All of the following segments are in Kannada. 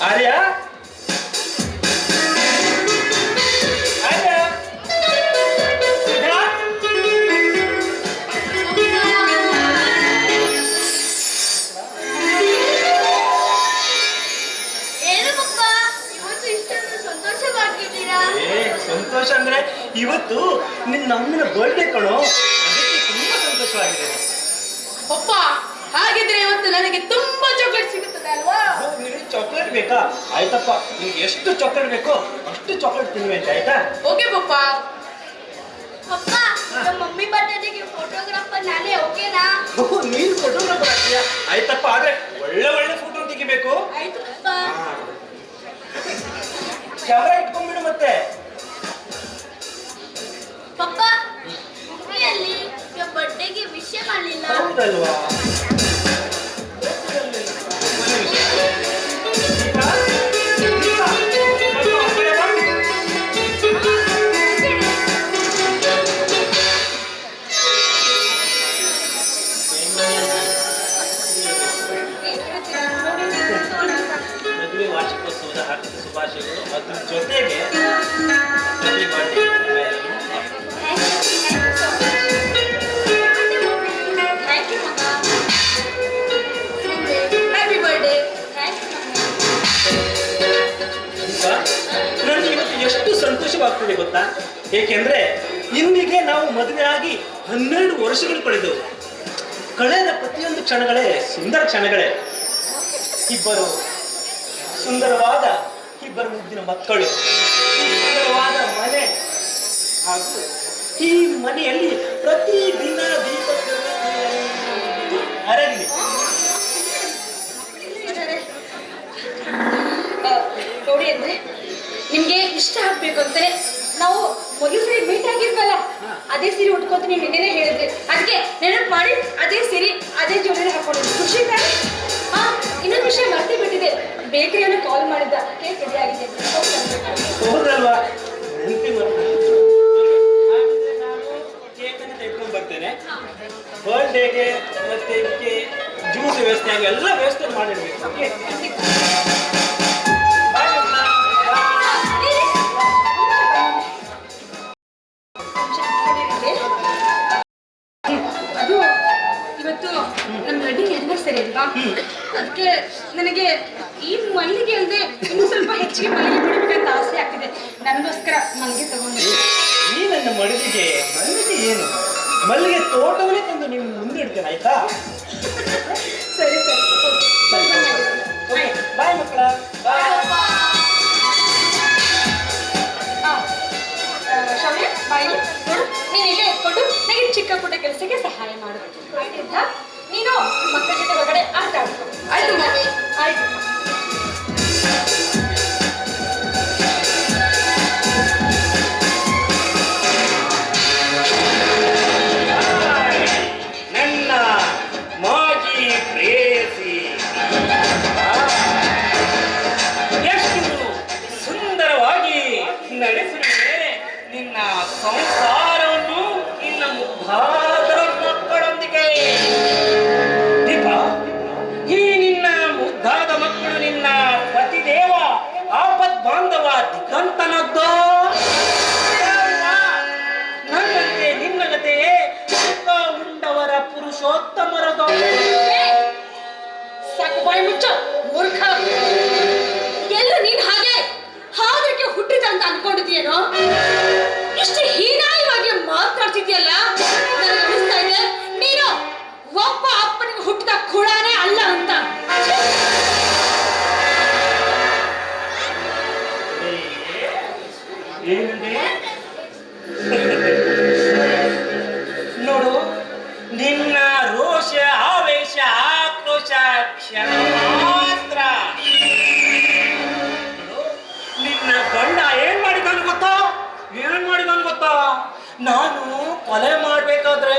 ಆರ್ಯ? ಸಂತೋಷ ಅಂದ್ರೆ ಇವತ್ತು ನಿನ್ನ ಅಮ್ಮನ ಬರ್ಡೇ ಕಣೋ. ಅದಕ್ಕೆ ತುಂಬಾ ಸಂತೋಷವಾಗಿದೆ ಪಪ್ಪ ಹಾಗಿದ್ರೆ ಇವತ್ತು ನನಗೆ ತುಂಬಾ ಚಾಕ್ಲೇಟ್ ಸಿಗುತ್ತದೆ ಅಲ್ವಾ? ಚಾಕ್ಲೇಟ್ ಬೇಕಾ? ಆಯ್ತಪ್ಪ ನಿಮ್ಗೆ ಎಷ್ಟು ಚಾಕ್ಲೇಟ್ ಬೇಕೋ ಅಷ್ಟು ಚಾಕ್ಲೇಟ್ ತಿನ್ಬೇಕು ಆಯ್ತಾ? ಓಕೆ ಪಪ್ಪ. ಪಪ್ಪ ನಮ್ಮ ಮಮ್ಮಿ ಬರ್ತ್ಡೇಗೆ ಫೋಟೋಗ್ರಾಫರ್ ನಾನೇ ಓಕೆನಾ ನೀನು ಫೋಟೋಗ್ರಾಫರ್ ಆಗ್ತೀಯಾ? ಆಯ್ತಪ್ಪ ಆದ್ರೆ ಒಳ್ಳೆ ಒಳ್ಳೆ ಫೋಟೋ ತೆಗಿಬೇಕು. ಆಯ್ತು ಪಪ್ಪ. ಕ್ಯಾಮ್ರಾ ಇಟ್ಕೊಂಡ್ಬಿಡು ಮತ್ತೆ. ಪಪ್ಪ ಮಮ್ಮಿಯಲ್ಲಿ ಬರ್ತ್ಡೇಗೆ ವಿಷಯ ಮಾಡಲಿಲ್ಲ? ಹೌದಲ್ವಾ? ಗೊತ್ತಾ ಏಕೆಂದ್ರೆ ಇಂದಿಗೆ ನಾವು ಮದುವೆ ಆಗಿ ಹನ್ನೆರಡು ವರ್ಷಗಳು ಕಳೆದವು. ಕಳೆದ ಪ್ರತಿಯೊಂದು ಕ್ಷಣಗಳೇ ಸುಂದರ ಕ್ಷಣಗಳೇ. ಇಬ್ಬರು ಸುಂದರವಾದ, ಇಬ್ಬರು ಮುದ್ದಿನ ಮಕ್ಕಳು. ಸುಂದರವಾದ ಮನೆ. ಹಾಗೂ ಈ ಮನೆಯಲ್ಲಿ ಪ್ರತಿದಿನ ದೀಪ ಅರಳಿ. ನೋಡಿ ಅಂದ್ರೆ ನಿಮ್ಗೆ ಇಷ್ಟ ಆಗ್ಬೇಕು ನಾವು ಮೊದಲು ಸರಿ ಮೀಟ್ ಆಗಿರ್ಬಲ್ಲ ಅದೇ ಸೀರೆ ಉಟ್ಕೊಂತ ನೀವು ನಿನ್ನೆನೆ ಹೇಳಿದ್ರಿ ಅದಕ್ಕೆ ನೆನಪು ಮಾಡಿ ಅದೇ ಸೀರೆ ಅದೇ ಜೋಡಿನ ಹಾಕೊಂಡಿದ್ದೆ ಖುಷಿ ತಾನೆ? ಹಾ ಇನ್ನೊಂದು ವಿಷಯ ಮರ್ತಿ ಬಿಟ್ಟಿದೆ. ಬೇಕರಿಯನ್ನು ಕಾಲ್ ಮಾಡಿದ್ದ. ಕೇಕ್ ರೆಡಿ ಆಗಿದೆ. ಹೆಚ್ಚಿಗೆ ಮಲ್ಲಿಗೆ ಬಿಡಬೇಕಂತ ಆಸೆ ಆಗ್ತಿದೆ. ನನಗೋಸ್ಕರ ಮಲ್ಲಿಗೆ ತಗೊಂಡು ನೀ ನನ್ನ ಮಡುವಿಗೆ ಮಲ್ಲಿಗೆ ಏನು? ಮಲ್ಲಿಗೆ ತೋಟವನ್ನೇ ತಂದು ನೀವು ಮುಂದಿಡ್ತೇನೆ ಆಯ್ತಾ? ಸರಿ ಸರಿ. ಬಾಯ್ ಮಕ್ಕಳ. ಬಾಯ್. ಶೌರ್ಯ ಬಾಯಿ. ನೋಡು ನೀನು ಇಲ್ಲೇ ಇಟ್ಕೊಂಡು ನನಗೆ ಚಿಕ್ಕ ಪುಟ್ಟ ಕೆಲಸಕ್ಕೆ ಸಹಾಯ ಮಾಡು. ಆಯ್ತಾ? ನೀನು ಮಕ್ಕಳ ಜೊತೆ ಹೊರಗಡೆ ಆಟ ಆಡ್ಕೊ. ಆಯ್ತು ಆಯ್ತು. ಸಾಕು, ಬಾಯಿ ಮುಚ್ಚ. ಮೂರ್ಖ. ಎಲ್ಲ ನೀನ್ ಹಾಗೆ ಹಾದಕ್ಕೆ ಹುಟ್ಟಿದ ಅಂತ ಅನ್ಕೊಂಡಿದ್ಯೇನೋ ಇಷ್ಟು ಹೀನಾಯವಾಗಿ ಮಾತಾಡ್ತಿದ್ಯಲ್ಲ ನನಗೆ ಅನಿಸ್ತಾ ಇದೆ. ನೀನು ಒಬ್ಬ ಅಪ್ಪನಿಗೆ ಹುಟ್ಟಿದ ಕುಳಾನೇ ಕ್ಷಣ ಮಾತ್ರ ನಿನ್ನ ಗಂಡ ಏನ್ ಮಾಡಿದಾನು ಗೊತ್ತಾ? ಏನ್ ಮಾಡಿದಾನು ಗೊತ್ತಾ? ನಾನು ಕೊಲೆ ಮಾಡ್ಬೇಕಾದ್ರೆ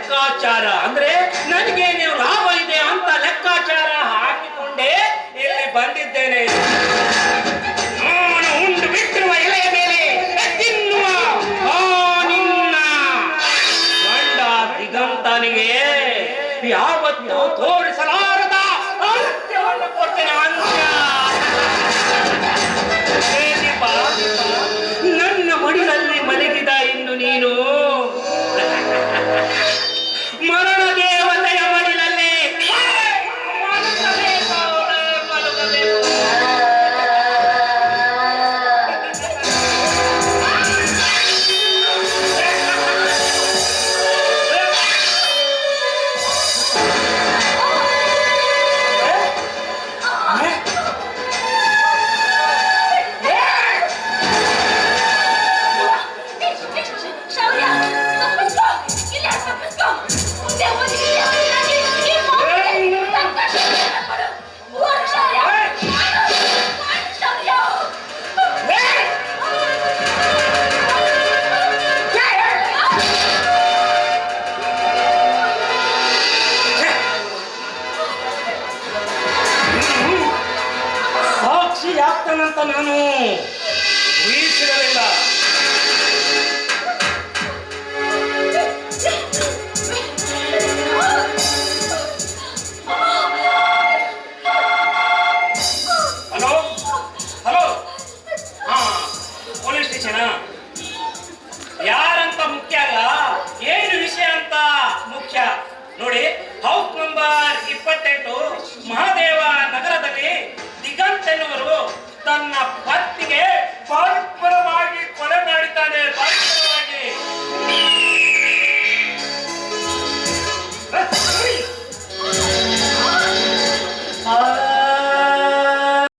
ಲೆಕ್ಕಾಚಾರ ಅಂದ್ರೆ ನನಗೆ ನೀವು ಲಾಭ ಇದೆ ಅಂತ ಲೆಕ್ಕಾಚಾರ ಹಾಕಿಕೊಂಡೇ ಇಲ್ಲಿ ಬಂದಿದ್ದೇನೆ. ನಾನು ಉಂಡು ಬಿಟ್ಟಿರುವ ಎಲೆಯ ಮೇಲೆ ತಿನ್ನುವ ನಿನ್ನ ಗಂಡ ದಿಗಂತನಿಗೆ ಯಾವತ್ತೂ ತೋರಿಸಲಾ の